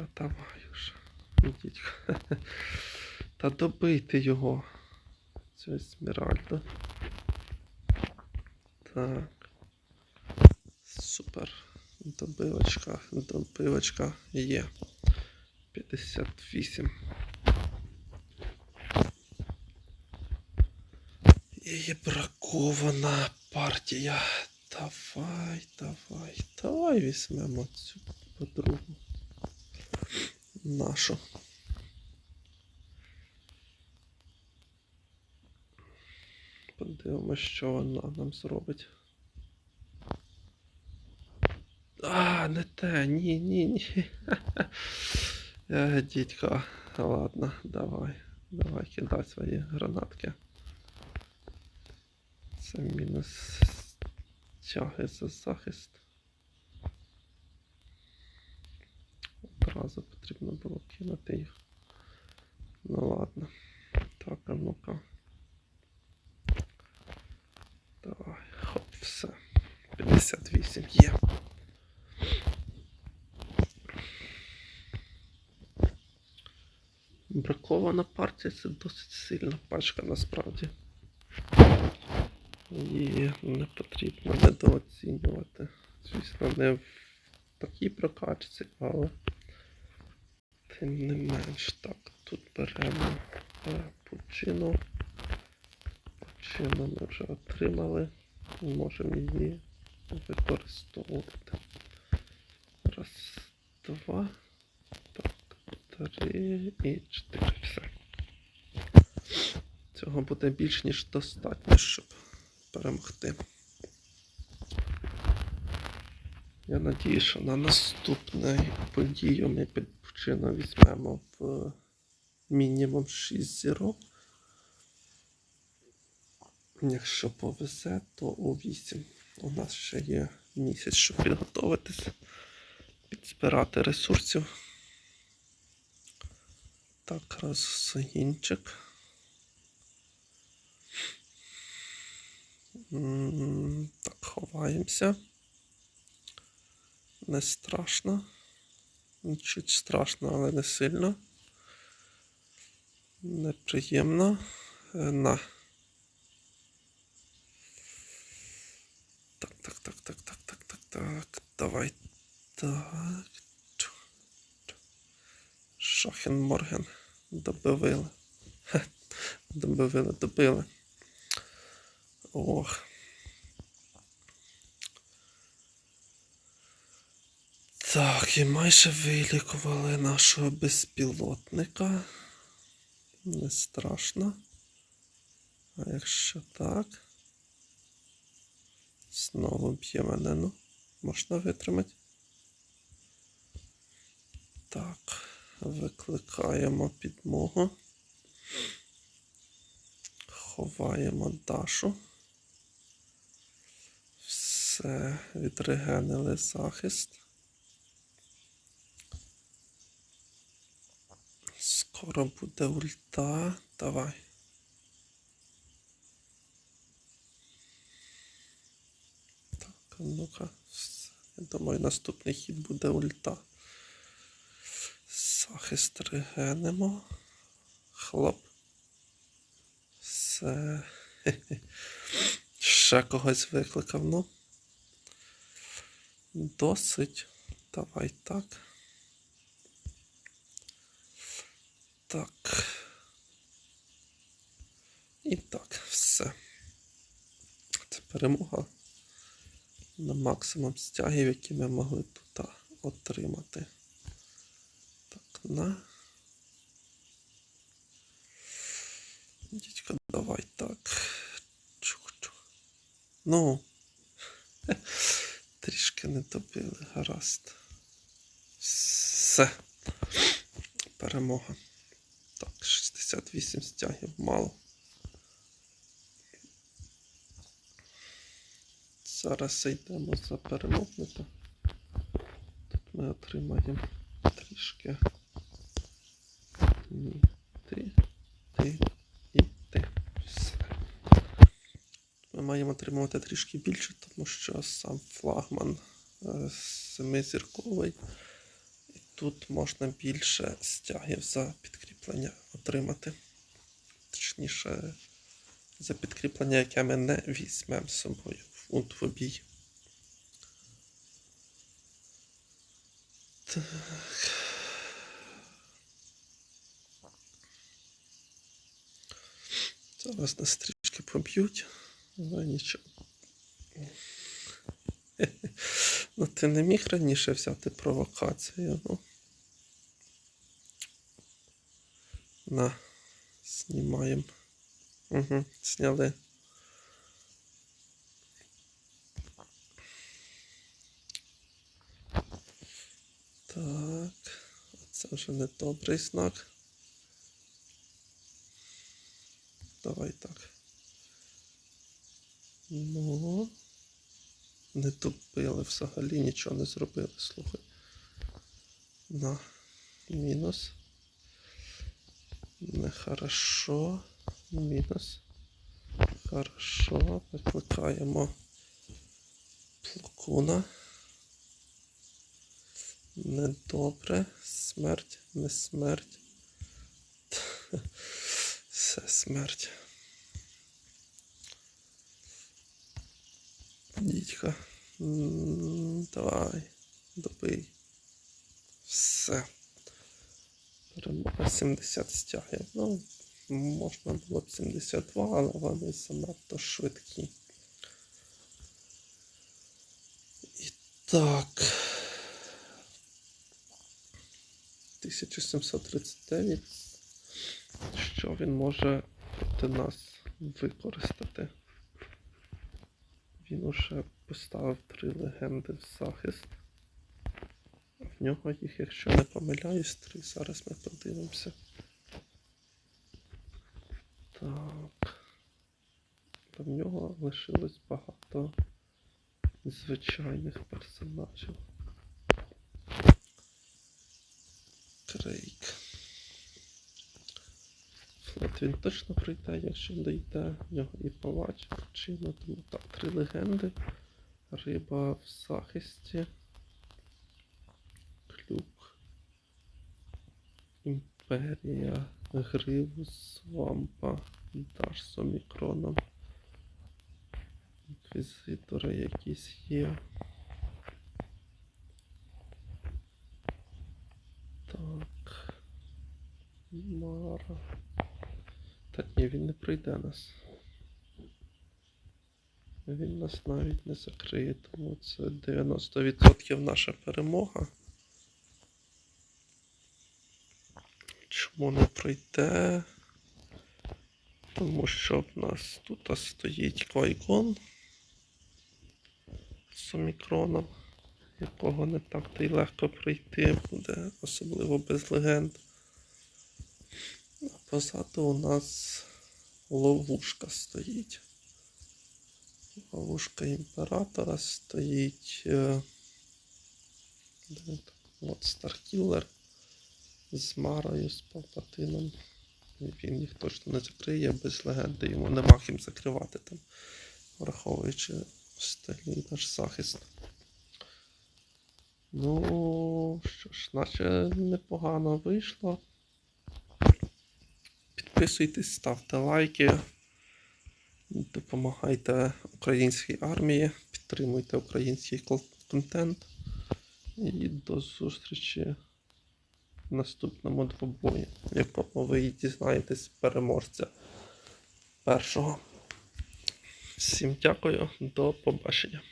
Та давай уже. Ідіть. Та добийте його. Цю Есмеральду. Так. Супер. Добивочка, добивочка є. 58. Її бракована партія. Давай, давай, давай візьмемо цю подругу. Нашу. Подивимось, що вона нам зробить. А, не те, ні, ні, ні. Дідько, ладно, давай. Давай кидай свої гранатки. Це мінус тяги за захист. Одразу потрібно було кинути їх. Ну ладно. Так, а ну-ка. Давай, хоп, все. 58 є. Бракована партія це досить сильна пачка насправді. Її не потрібно недооцінювати. Звісно, не в такій прокачці, але тим не менш. Так, тут беремо пучину. Пучину ми вже отримали. Можемо її використовувати. Раз, два, так, три і чотири. Все. Цього буде більш ніж достатньо, щоб перемогти. Я надію, що на наступну подію ми підпочину візьмемо в мінімум 6 зірок. Якщо повезе, то у 8. У нас ще є місяць, щоб підготуватися, підзбирати ресурсів. Так, розгінчик. М, Так, ховаємося. Не страшно. Чуть страшно, але не сильно. Неприємно. Е, На. Так, так, так, так, так, так, так, так. Давай. Так. Чу. Добивили. Добивили, добили. Ох. Так, і майже вилікували нашого безпілотника. Не страшно. А якщо так. Знову б'є мене, ну. Можна витримати. Так, викликаємо підмогу. Ховаємо Дашу. Все, відрегенили захист. Скоро буде ульта. Давай. Так, ну-ка. Я думаю, наступний хід буде ульта. Захист регенемо. Хлоп. Все. Ще когось викликав, ну. Досить. Давай так. Так. І так, все. Це перемога на максимум стягів, які ми могли тут отримати. Так, на. Дідько, давай так. Чух-чух. Ну. Трішки не добили, гаразд. Все. Перемога. Так, 68 стягів мало. Зараз йдемо за перемовника. Тут ми отримаємо трішки. Ні, ти, ти і ти. Все. Ми маємо отримувати трішки більше, тому що сам флагман е, семизірковий. І тут можна більше стягів за підкріплення отримати. Точніше, за підкріплення, яке ми не візьмемо з собою у двобій. Так. Зараз нас трішки поб'ють, але нічого. Ну, ти не міг раніше взяти провокацію, ну. На, знімаємо. Угу, зняли. Так, це вже не добрий знак. Давай так. Ну. Не тупили взагалі, нічого не зробили, слухай. На мінус. Нехорошо. Мінус. Хорошо. Викликаємо плакуна. Недобре. Смерть, не смерть. Все смерть. Дідька. Давай. Добий. Все. Перемога 70 стягів. Ну, можна було б 72, але вони занадто швидкі. І так. 1739. Що він може проти нас використати? Він уже поставив три легенди в захист. В нього їх, якщо не помиляюсь, три. Зараз ми подивимося. Так. В нього лишилось багато звичайних персонажів. Крейк. Флот він точно прийде, якщо дійде в нього і палач. Причина, тому так, три легенди. Риба в захисті. Імперія. Гриву свампа. Даш з омікроном. Інквізитори якісь є. Так. Мара. Та ні, він не прийде нас. Він нас навіть не закриє, тому це 90% наша перемога. Не прийде? Тому що в нас тут стоїть Квайкон з омікроном, якого не так то й легко прийти буде, особливо без легенд. А позаду у нас ловушка стоїть. Ловушка імператора стоїть. е? От Старкілер з Марою, з Палпатином. Він їх точно не закриє без легенди, йому нема ким закривати там, враховуючи стильний наш захист. Ну, що ж, наче непогано вийшло. Підписуйтесь, ставте лайки, допомагайте українській армії, підтримуйте український контент. І до зустрічі наступному двобої, в якому ви дізнаєтесь переможця першого. Всім дякую, до побачення.